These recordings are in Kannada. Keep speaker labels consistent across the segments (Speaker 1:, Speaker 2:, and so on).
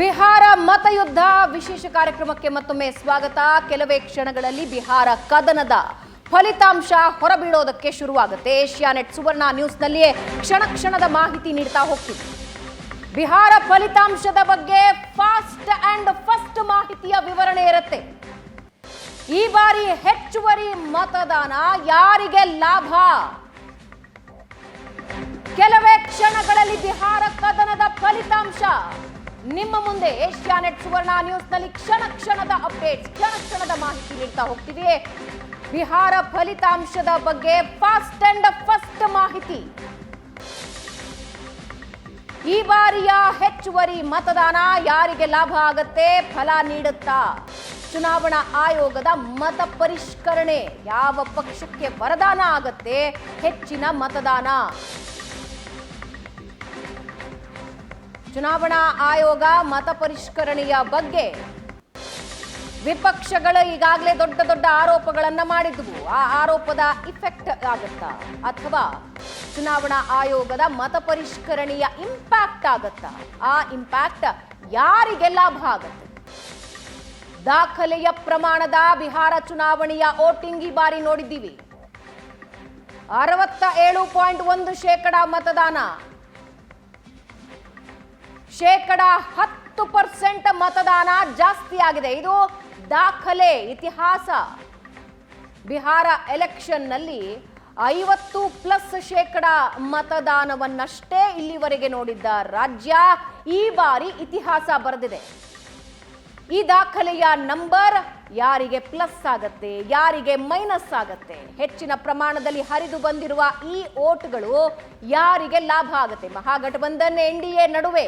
Speaker 1: ಬಿಹಾರ ಮತಯುದ್ಧ ವಿಶೇಷ ಕಾರ್ಯಕ್ರಮಕ್ಕೆ ಮತ್ತೊಮ್ಮೆ ಸ್ವಾಗತ. ಕೆಲವೇ ಕ್ಷಣಗಳಲ್ಲಿ ಬಿಹಾರ ಕದನದ ಫಲಿತಾಂಶ ಹೊರಬೀಳೋದಕ್ಕೆ ಶುರುವಾಗುತ್ತೆ. ಏಷ್ಯಾನೆಟ್ ಸುವರ್ಣ ನ್ಯೂಸ್ನಲ್ಲಿಯೇ ಕ್ಷಣ ಕ್ಷಣದ ಮಾಹಿತಿ ನೀಡ್ತಾ ಹೋಗ್ತೀವಿ. ಬಿಹಾರ ಫಲಿತಾಂಶದ ಬಗ್ಗೆ ಫಾಸ್ಟ್ ಅಂಡ್ ಫಸ್ಟ್ ಮಾಹಿತಿಯ ವಿವರಣೆ ಇರುತ್ತೆ. ಈ ಬಾರಿ ಹೆಚ್ಚುವರಿ ಮತದಾನ ಯಾರಿಗೆ ಲಾಭ? ಕೆಲವೇ ಕ್ಷಣಗಳಲ್ಲಿ ಬಿಹಾರ ಕದನದ ಫಲಿತಾಂಶ. ನಿಮ್ಮ ಮುಂದೆ ಏಷ್ಯಾ ನೆಟ್ ಸುವರ್ಣ ನ್ಯೂಸ್ನಲ್ಲಿ ಕ್ಷಣ ಕ್ಷಣದ ಅಪ್ಡೇಟ್ ಕ್ಷಣ ಕ್ಷಣದ ಮಾಹಿತಿ ನೀಡ್ತಾ ಹೋಗ್ತೀವಿ ಬಿಹಾರ ಫಲಿತಾಂಶದ ಬಗ್ಗೆ ಫಾಸ್ಟ್ ಅಂಡ್ ಫಸ್ಟ್ ಮಾಹಿತಿ. ಈ ಬಾರಿಯ ಹೆಚ್ಚುವರಿ ಮತದಾನ ಯಾರಿಗೆ ಲಾಭ ಆಗತ್ತೆ, ಫಲ ನೀಡುತ್ತಾ? ಚುನಾವಣಾ ಆಯೋಗದ ಮತ ಪರಿಷ್ಕರಣೆ, ಯಾವ ಪಕ್ಷಕ್ಕೆ ವರದಾನ ಆಗತ್ತೆ, ಹೆಚ್ಚಿನ ಮತದಾನ? ಚುನಾವಣಾ ಆಯೋಗ ಮತ ಪರಿಷ್ಕರಣೆಯ ಬಗ್ಗೆ ವಿಪಕ್ಷಗಳು ಈಗಾಗಲೇ ದೊಡ್ಡ ದೊಡ್ಡ ಆರೋಪಗಳನ್ನ ಮಾಡಿದ್ವು. ಆ ಆರೋಪದ ಇಫೆಕ್ಟ್ ಆಗುತ್ತಾ? ಅಥವಾ ಚುನಾವಣಾ ಆಯೋಗದ ಮತ ಪರಿಷ್ಕರಣೆಯ ಇಂಪ್ಯಾಕ್ಟ್ ಆಗುತ್ತಾ? ಆ ಇಂಪ್ಯಾಕ್ಟ್ ಯಾರಿಗೆ ಲಾಭ ಆಗತ್ತೆ? ದಾಖಲೆಯ ಪ್ರಮಾಣದ ಬಿಹಾರ ಚುನಾವಣೆಯ ವೋಟಿಂಗ್ ಈ ಬಾರಿ ನೋಡಿದ್ದೀವಿ. ಅರವತ್ತ ಏಳು ಪಾಯಿಂಟ್ ಒಂದು ಶೇಕಡ ಮತದಾನ. ಶೇಕಡ ಹತ್ತು ಪರ್ಸೆಂಟ್ ಮತದಾನ ಜಾಸ್ತಿ ಆಗಿದೆ. ಇದು ದಾಖಲೆ ಇತಿಹಾಸ. ಬಿಹಾರ ಎಲೆಕ್ಷನ್ನಲ್ಲಿ ಐವತ್ತು ಪ್ಲಸ್ ಶೇಕಡ ಮತದಾನವನ್ನಷ್ಟೇ ಇಲ್ಲಿವರೆಗೆ ನೋಡಿದ್ದ ರಾಜ್ಯ. ಈ ಬಾರಿ ಇತಿಹಾಸ ಬರೆದಿದೆ. ಈ ದಾಖಲೆಯ ನಂಬರ್ ಯಾರಿಗೆ ಪ್ಲಸ್ ಆಗತ್ತೆ, ಯಾರಿಗೆ ಮೈನಸ್ ಆಗತ್ತೆ? ಹೆಚ್ಚಿನ ಪ್ರಮಾಣದಲ್ಲಿ ಹರಿದು ಬಂದಿರುವ ಈ ಓಟ್ಗಳು ಯಾರಿಗೆ ಲಾಭ ಆಗುತ್ತೆ? ಮಹಾಗಠಬಂಧನ್ ಎನ್ ಡಿ ಎ ನಡುವೆ.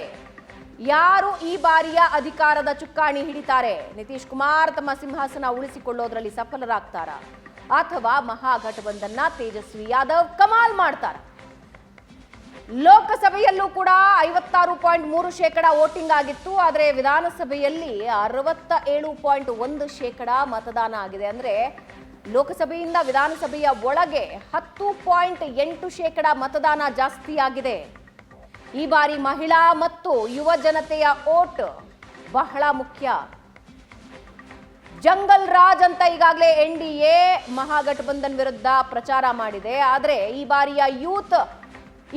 Speaker 1: ಯಾರು ಈ ಬಾರಿಯ ಅಧಿಕಾರದ ಚುಕ್ಕಾಣಿ ಹಿಡಿತಾರೆ? ನಿತೀಶ್ ಕುಮಾರ್ ತಮ್ಮ ಸಿಂಹಾಸನ ಉಳಿಸಿಕೊಳ್ಳೋದ್ರಲ್ಲಿ ಸಫಲರಾಗ್ತಾರ? ಅಥವಾ ಮಹಾಗಠಬಂಧನ್ನ ತೇಜಸ್ವಿ ಯಾದವ್ ಕಮಾಲ್ ಮಾಡ್ತಾರ? ಲೋಕಸಭೆಯಲ್ಲೂ ಕೂಡ ಐವತ್ತಾರು ಪಾಯಿಂಟ್ ಮೂರು ಶೇಕಡ ವೋಟಿಂಗ್ ಆಗಿತ್ತು. ಆದರೆ ವಿಧಾನಸಭೆಯಲ್ಲಿ ಅರವತ್ತ ಏಳು ಪಾಯಿಂಟ್ ಒಂದು ಶೇಕಡ ಮತದಾನ ಆಗಿದೆ. ಅಂದರೆ ಲೋಕಸಭೆಯಿಂದ ವಿಧಾನಸಭೆಯ ಒಳಗೆ ಹತ್ತು ಪಾಯಿಂಟ್ ಎಂಟು ಶೇಕಡ ಮತದಾನ ಜಾಸ್ತಿ ಆಗಿದೆ. ಈ ಬಾರಿ ಮಹಿಳಾ ಮತ್ತು ಯುವ ಜನತೆಯ ಓಟ್ ಬಹಳ ಮುಖ್ಯ. ಜಂಗಲ್ ರಾಜ್ ಅಂತ ಈಗಾಗಲೇ ಎನ್ ಡಿ ಎ ಮಹಾಗಠಬಂಧನ್ ವಿರುದ್ಧ ಪ್ರಚಾರ ಮಾಡಿದೆ. ಆದರೆ ಈ ಬಾರಿಯ ಯೂತ್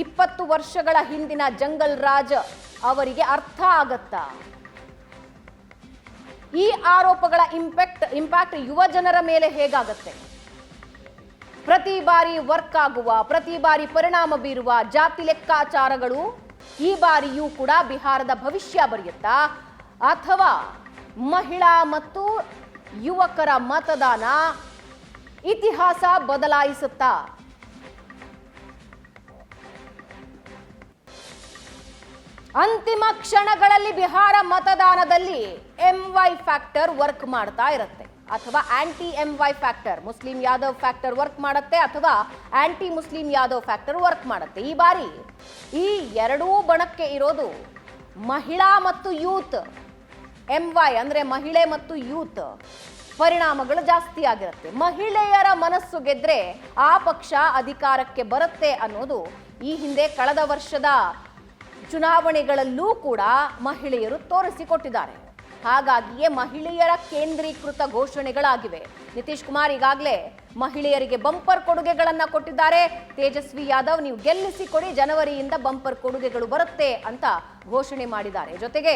Speaker 1: ಇಪ್ಪತ್ತು ವರ್ಷಗಳ ಹಿಂದಿನ ಜಂಗಲ್ ರಾಜ್ ಅವರಿಗೆ ಅರ್ಥ ಆಗತ್ತಾ. ಈ ಆರೋಪಗಳ ಇಂಪ್ಯಾಕ್ಟ್ ಇಂಪ್ಯಾಕ್ಟ್ ಯುವ ಜನರ ಮೇಲೆ ಹೇಗಾಗತ್ತೆ? ಪ್ರತಿ ಬಾರಿ ವರ್ಕ್ ಆಗುವ, ಪ್ರತಿ ಬಾರಿ ಪರಿಣಾಮ ಬೀರುವ ಜಾತಿ ಲೆಕ್ಕಾಚಾರಗಳು ಈ ಬಾರಿಯೂ ಕೂಡ ಬಿಹಾರದ ಭವಿಷ್ಯ ಬರೆಯುತ್ತಾ, ಅಥವಾ ಮಹಿಳಾ ಮತ್ತು ಯುವಕರ ಮತದಾನ ಇತಿಹಾಸ ಬದಲಾಯಿಸುತ್ತಾ? ಅಂತಿಮ ಕ್ಷಣಗಳಲ್ಲಿ ಬಿಹಾರ ಮತದಾನದಲ್ಲಿ ಎಂ ವೈ ಫ್ಯಾಕ್ಟರ್ ವರ್ಕ್ ಮಾಡ್ತಾ ಇರುತ್ತೆ. ಅಥವಾ anti M Y factor Muslim Yadav factor work ಮಾಡುತ್ತೆ ಅಥವಾ anti Muslim Yadav factor work ಮಾಡುತ್ತೆ. ಈ ಬಾರಿ ಈ ಎರಡೂ ಬಣಕ್ಕೆ ಇರೋದು ಮಹಿಳಾ ಮತ್ತು ಯೂತ್. ಎಂ ವೈ ಅಂದ್ರೆ ಮಹಿಳೆ ಮತ್ತು ಯೂತ್. ಪರಿಣಾಮಗಳು ಜಾಸ್ತಿ ಆಗಿರುತ್ತೆ. ಮಹಿಳೆಯರ ಮನಸ್ಸು ಗೆದ್ರೆ ಆ ಪಕ್ಷ ಅಧಿಕಾರಕ್ಕೆ ಬರುತ್ತೆ ಅನ್ನೋದು ಈ ಹಿಂದೆ ಕಳೆದ ವರ್ಷದ ಚುನಾವಣೆಗಳಲ್ಲೂ ಕೂಡ ಮಹಿಳೆಯರು ತೋರಿಸಿಕೊಟ್ಟಿದ್ದಾರೆ ಹಾಗಾಗಿಯೇ ಮಹಿಳೆಯರ ಕೇಂದ್ರೀಕೃತ ಘೋಷಣೆಗಳಾಗಿವೆ. ನಿತೀಶ್ ಕುಮಾರ್ ಈಗಾಗಲೇ ಮಹಿಳೆಯರಿಗೆ ಬಂಪರ್ ಕೊಡುಗೆಗಳನ್ನ ಕೊಟ್ಟಿದ್ದಾರೆ. ತೇಜಸ್ವಿ ಯಾದವ್, ನೀವು ಗೆಲ್ಲಿಸಿ ಕೊಡಿ ಜನವರಿಯಿಂದ ಬಂಪರ್ ಕೊಡುಗೆಗಳು ಬರುತ್ತೆ ಅಂತ ಘೋಷಣೆ ಮಾಡಿದ್ದಾರೆ. ಜೊತೆಗೆ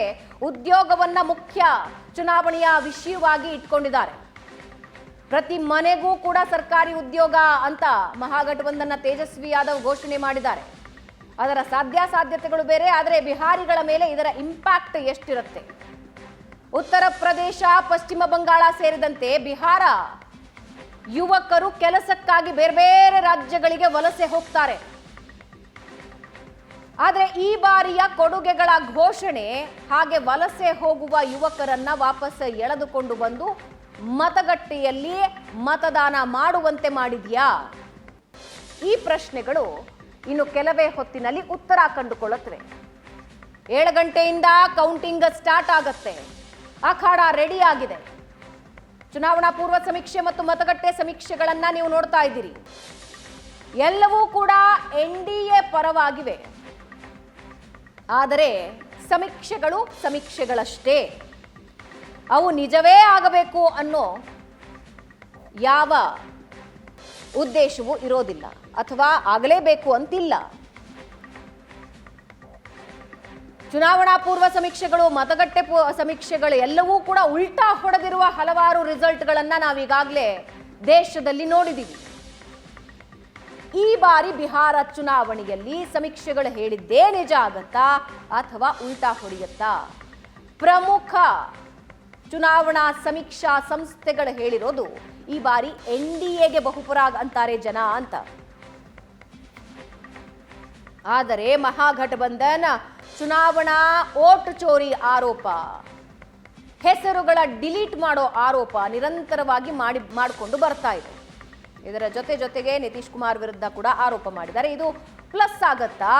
Speaker 1: ಉದ್ಯೋಗವನ್ನ ಮುಖ್ಯ ಚುನಾವಣೆಯ ವಿಷಯವಾಗಿ ಇಟ್ಕೊಂಡಿದ್ದಾರೆ. ಪ್ರತಿ ಮನೆಗೂ ಕೂಡ ಸರ್ಕಾರಿ ಉದ್ಯೋಗ ಅಂತ ಮಹಾಗಠಬಂಧನ ತೇಜಸ್ವಿ ಯಾದವ್ ಘೋಷಣೆ ಮಾಡಿದ್ದಾರೆ. ಅದರ ಸಾಧ್ಯಾಸಾಧ್ಯತೆಗಳು ಬೇರೆ, ಆದರೆ ಬಿಹಾರಿಗಳ ಮೇಲೆ ಇದರ ಇಂಪ್ಯಾಕ್ಟ್ ಎಷ್ಟಿರುತ್ತೆ? ಉತ್ತರ ಪ್ರದೇಶ, ಪಶ್ಚಿಮ ಬಂಗಾಳ ಸೇರಿದಂತೆ ಬಿಹಾರ. ಯುವಕರು ಕೆಲಸಕ್ಕಾಗಿ ಬೇರೆ ಬೇರೆ ರಾಜ್ಯಗಳಿಗೆ ವಲಸೆ ಹೋಗ್ತಾರೆ. ಆದರೆ ಈ ಬಾರಿಯ ಕೊಡುಗೆಗಳ ಘೋಷಣೆ ಹಾಗೆ ವಲಸೆ ಹೋಗುವ ಯುವಕರನ್ನ ವಾಪಸ್ ಎಳೆದುಕೊಂಡು ಬಂದು ಮತಗಟ್ಟೆಯಲ್ಲಿ ಮತದಾನ ಮಾಡುವಂತೆ ಮಾಡಿದ್ಯಾ? ಈ ಪ್ರಶ್ನೆಗಳು ಇನ್ನು ಕೆಲವೇ ಹೊತ್ತಿನಲ್ಲಿ ಉತ್ತರ ಕಂಡುಕೊಳ್ಳುತ್ತವೆ. ಏಳು ಗಂಟೆಯಿಂದ ಕೌಂಟಿಂಗ್ ಸ್ಟಾರ್ಟ್ ಆಗತ್ತೆ. ಅಖಾಡ ರೆಡಿ ಆಗಿದೆ ಚುನಾವಣಾ ಪೂರ್ವ ಸಮೀಕ್ಷೆ ಮತ್ತು ಮತಗಟ್ಟೆ ಸಮೀಕ್ಷೆಗಳನ್ನ ನೀವು ನೋಡ್ತಾ ಇದ್ದೀರಿ. ಎಲ್ಲವೂ ಕೂಡ ಎನ್ ಡಿ ಎ ಪರವಾಗಿವೆ. ಆದರೆ ಸಮೀಕ್ಷೆಗಳು ಸಮೀಕ್ಷೆಗಳಷ್ಟೇ. ಅವು ನಿಜವೇ ಆಗಬೇಕು ಅನ್ನೋ ಯಾವ ಉದ್ದೇಶವೂ ಇರೋದಿಲ್ಲ. ಅಥವಾ ಆಗಲೇಬೇಕು ಅಂತಿಲ್ಲ. ಚುನಾವಣಾ ಪೂರ್ವ ಸಮೀಕ್ಷೆಗಳು, ಮತಗಟ್ಟೆ ಸಮೀಕ್ಷೆಗಳು ಎಲ್ಲವೂ ಕೂಡ ಉಲ್ಟಾ ಹೊಡೆದಿರುವ ಹಲವಾರು ರಿಸಲ್ಟ್ಗಳನ್ನು ನಾವೀಗಾಗಲೇ ದೇಶದಲ್ಲಿ ನೋಡಿದ್ದೀವಿ ಈ ಬಾರಿ ಬಿಹಾರ ಚುನಾವಣೆಯಲ್ಲಿ ಸಮೀಕ್ಷೆಗಳು ಹೇಳಿದ್ದೇ ನಿಜ ಆಗತ್ತಾ ಅಥವಾ ಉಲ್ಟಾ ಹೊಡೆಯುತ್ತಾ? ಪ್ರಮುಖ ಚುನಾವಣಾ ಸಮೀಕ್ಷಾ ಸಂಸ್ಥೆಗಳು ಹೇಳಿರೋದು ಈ ಬಾರಿ ಎನ್ ಡಿ ಎಗೆ ಬಹುಪುರಾಗ್ ಅಂತಾರೆ ಜನ ಅಂತ. ಆದರೆ ಮಹಾಗಠಬಂಧನ್ ಚುನಾವಣಾ ಓಟ್ ಚೋರಿ ಆರೋಪ. ಹೆಸರುಗಳ ಡಿಲೀಟ್ ಮಾಡೋ ಆರೋಪ ನಿರಂತರವಾಗಿ ಮಾಡಿ, ಮಾಡಿಕೊಂಡು ಬರ್ತಾ ಇದೆ. ಇದರ ಜೊತೆ ಜೊತೆಗೆ ನಿತೀಶ್ ಕುಮಾರ್ ವಿರುದ್ಧ ಕೂಡ ಆರೋಪ ಮಾಡಿದ್ದಾರೆ. ಇದು ಪ್ಲಸ್ ಆಗತ್ತಾ?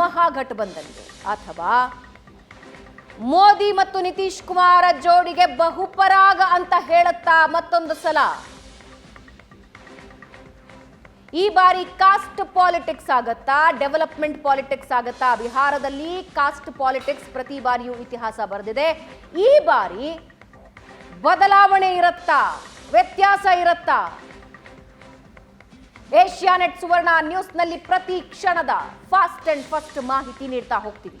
Speaker 1: ಮಹಾಗಠಬಂಧನ್ಗೆ ಅಥವಾ ಮೋದಿ ಮತ್ತು ನಿತೀಶ್ ಕುಮಾರ ಜೋಡಿಗೆ ಬಹುಪರಾಗ ಅಂತ ಹೇಳುತ್ತಾ ಮತ್ತೊಂದು ಸಲ? ಈ ಬಾರಿ ಕಾಸ್ಟ್ ಪಾಲಿಟಿಕ್ಸ್ ಆಗತ್ತಾ? ಡೆವಲಪ್ಮೆಂಟ್ ಪಾಲಿಟಿಕ್ಸ್ ಆಗತ್ತಾ? ಬಿಹಾರದಲ್ಲಿ ಕಾಸ್ಟ್ ಪಾಲಿಟಿಕ್ಸ್ ಪ್ರತಿ ಬಾರಿಯೂ ಇತಿಹಾಸ ಬರೆದಿದೆ. ಈ ಬಾರಿ ಬದಲಾವಣೆ ಇರತ್ತಾ? ವ್ಯತ್ಯಾಸ ಇರತ್ತಾ? ಏಷ್ಯಾನೆಟ್ ಸುವರ್ಣ ನ್ಯೂಸ್ನಲ್ಲಿ ಪ್ರತಿ ಕ್ಷಣದ ಫಾಸ್ಟ್ ಅಂಡ್ ಫಸ್ಟ್ ಮಾಹಿತಿ ನೀಡ್ತಾ ಹೋಗ್ತೀವಿ.